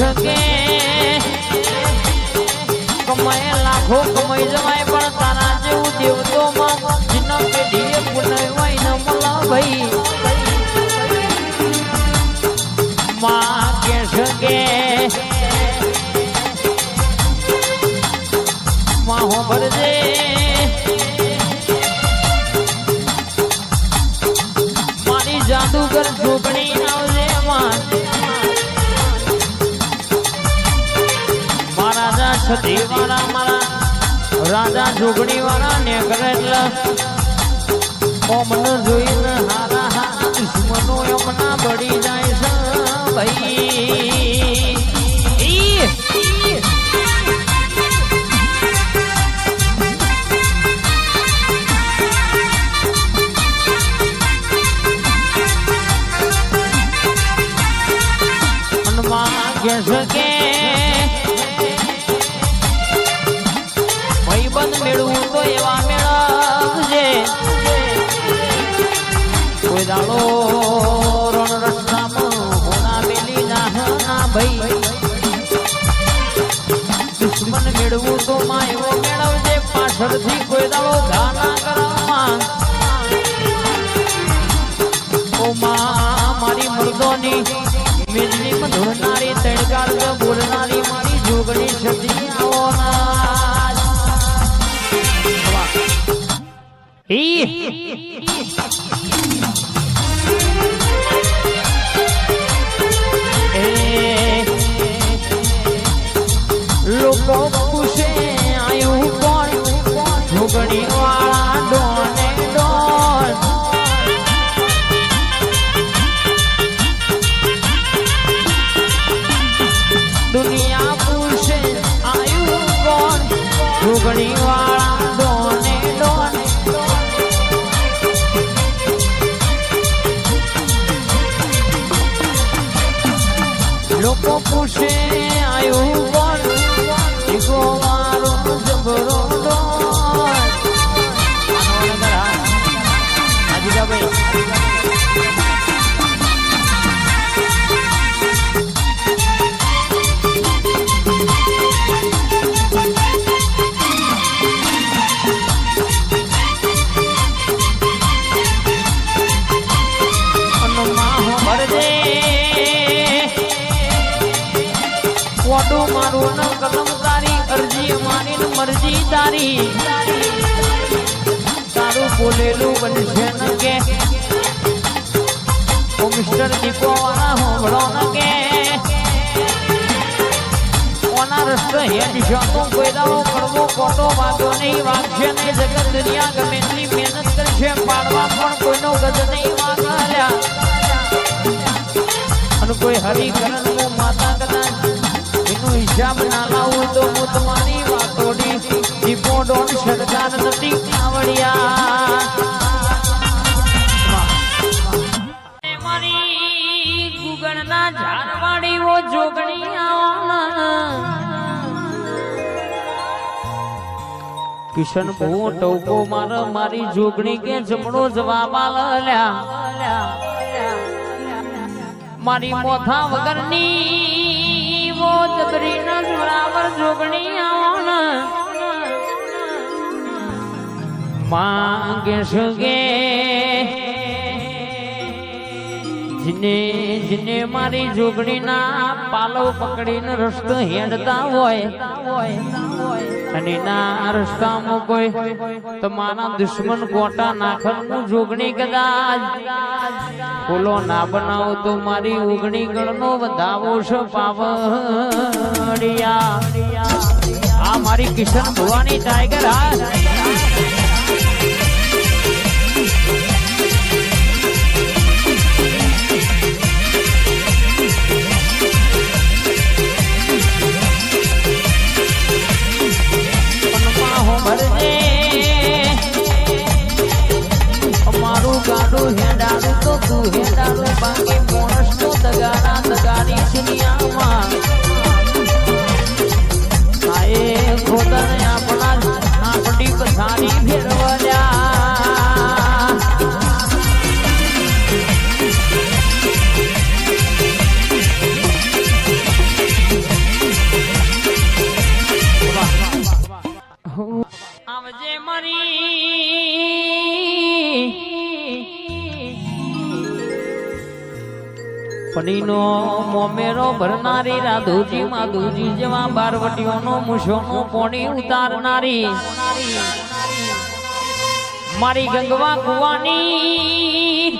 શકે કમાય લાખો કમાઈ જવાય, પણ તારા જેવું દેવતો માં જીના પેઢીએ પુનવાય ન મળા ભાઈ. માંગે શકે માહો ભરજે. મારા છતી વાળા મારા, રાજા ઝૂંપડી વાળા ને કરે એટલે ઓમન જોઈને હારા હારા દુશ્મનો એમના બળી જાય છે, ભાઈ ઈ! હનુમાન તો માં એવો મેળવજે પાછળથી કોઈ દાડો ઘા ના કરવામાં ઓ માં મારી મર્દોની વીજળી માં ધોરનારી બોલનારી મારી જોગણી છતી આવો ના ઈ જોગણી વાળા ડોને ડોન. દુનિયા પૂછે આયુ કોણ? જોગણી વાળા ડોને ડોન. લોકો પૂછે આયુ કોણ? મારો જબરો ડોન. કોડું મારું ન કલમ તારી અરજી મારી મરજી તારી તારું બોલેલું બનશે ન કે ઓ મિસ્ટર વાળા ન કે ઓના રસ્તે હેડ શાતો કોઈ દાવો કડવો કોટો વાગ્યો નહીં. વાગશે નહીં જગત દુનિયા ગમે એટલી મહેનત કરશે. પાડવા પણ કોઈનો ગજ નહીં વાગલ્યા. અને કોઈ હરિકરણ હું માતા કદાચ એનો હિસાબ ના લાવું તો હું તમારી વાતોડી. દીપો ડોન સરદાર નથી આવડ્યા. કિશન બહુ ટોકો માર, મારી જોગણી કે જમણો જવાબ આલ્યા મારી મોથા વગરની વો જબરી ન બરાબર જોગણી સગે જીને જીને મારી જોગણીના પાલવ પકડીને રસ્તો હેડતા હોય. અને ના રસ્તામાં કોઈ તમારા દુશ્મન કોટા નાખવાનું જોગણી કદાચ. ફૂલો ના બનાવો તો મારી ઉગણી ગણનો વધાવો છે પાવડિયા. આ મારી કિશન ભવાની ટાઈગર હા હેડાડું તો તું. પનીનો મોમેરો ભરનારી રાધુજી માધુજી જેવા બારવટીઓનો મુશોનો પોણી ઉતારનારી. મારી ગંગવા કુવાની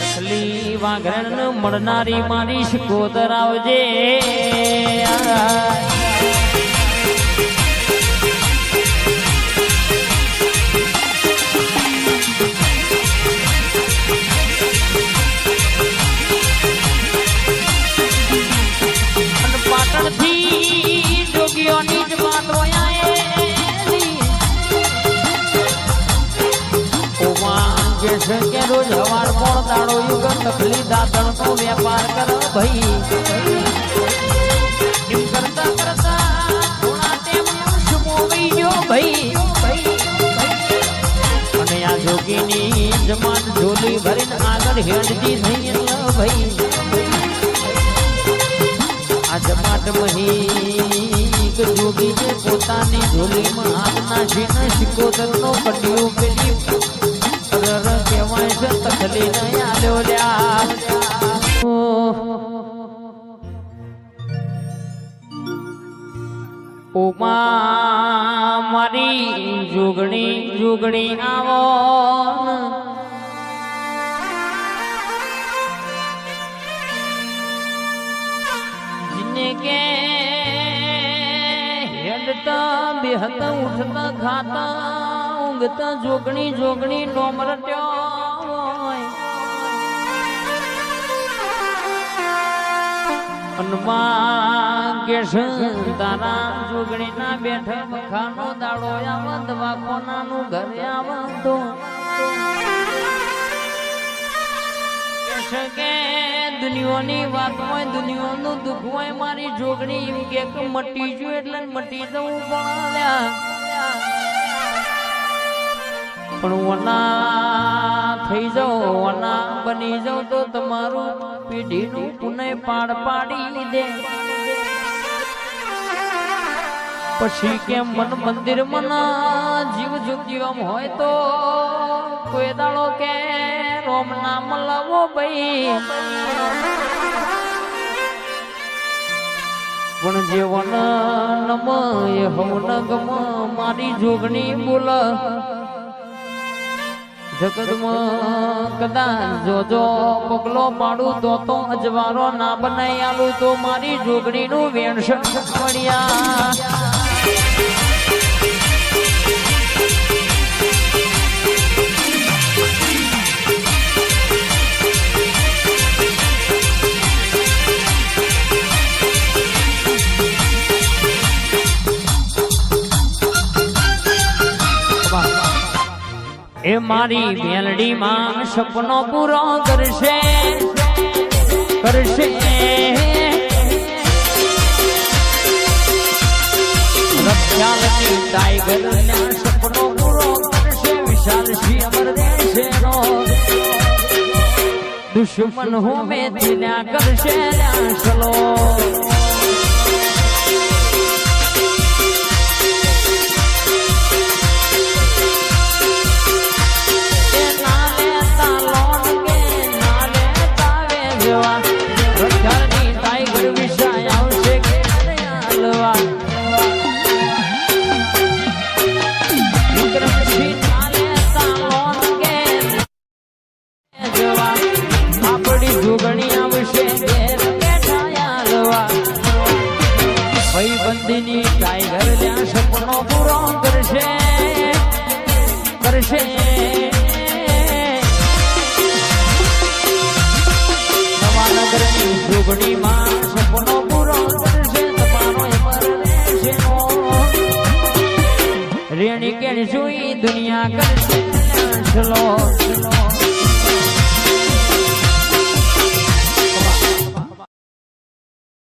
તકલી વાઘરણ મળનારી મારી શકોતર આવજે. દાડો યુગ નકલી દાતણ તો વેપાર કર ભાઈ. એમ અને આ જમાત ઝોલી ભરીને આગળ હેડતી થઈ ભાઈ. આ જમાટ મહી જોગી જે પોતાની ઝોલીમાં હાથ નાખીને શિકોતરનો કડિયો પેલી ઉમા જોગણી જુગણી જુગણી આવો. જીને કે હેડતા બેહતા, ઉઠતા ખાતા ઊંઘતા, જોગણી જોગણી ડોમર અનમાં કેશ તારા જોગણી ના બેઠા કે દુનિયાની વાત હોય, દુનિયાનું દુઃખ હોય, મારી જોગણી એમ કે કે મટી જો એટલે મટી જવું પણ અલ્યા. પણ વના થઈ જાઓ વના બની જાઓ તો તમારું પેઢીનું પુનઃ પાડ પાડી દે પછી કેમ મન મંદિર મના જીવ જુગ્યમ હોય તો કોઈ દાડો કે રોમ નામ લાવો ભાઈ પણ જે વન નમ એ હવન ગમ મારી જોગણી બોલ જગતમાં કદાચ જોજો પગલો પાડું તો તો અજવારો ના આલું તો મારી જોગણીનું વેણસણ મળ્યા. મારી મેલડી સપનો પૂરો કરશે કરશે. રક્ષાલની ટાઈગર સપનો પૂરો કરશે વિશાલ સિંહ અમર દેશે દુશ્મન હું મેં દિલ્યા કરશે લ્યાસલો કેણી જોઈ દુનિયા કરશે. ચલો ચલો.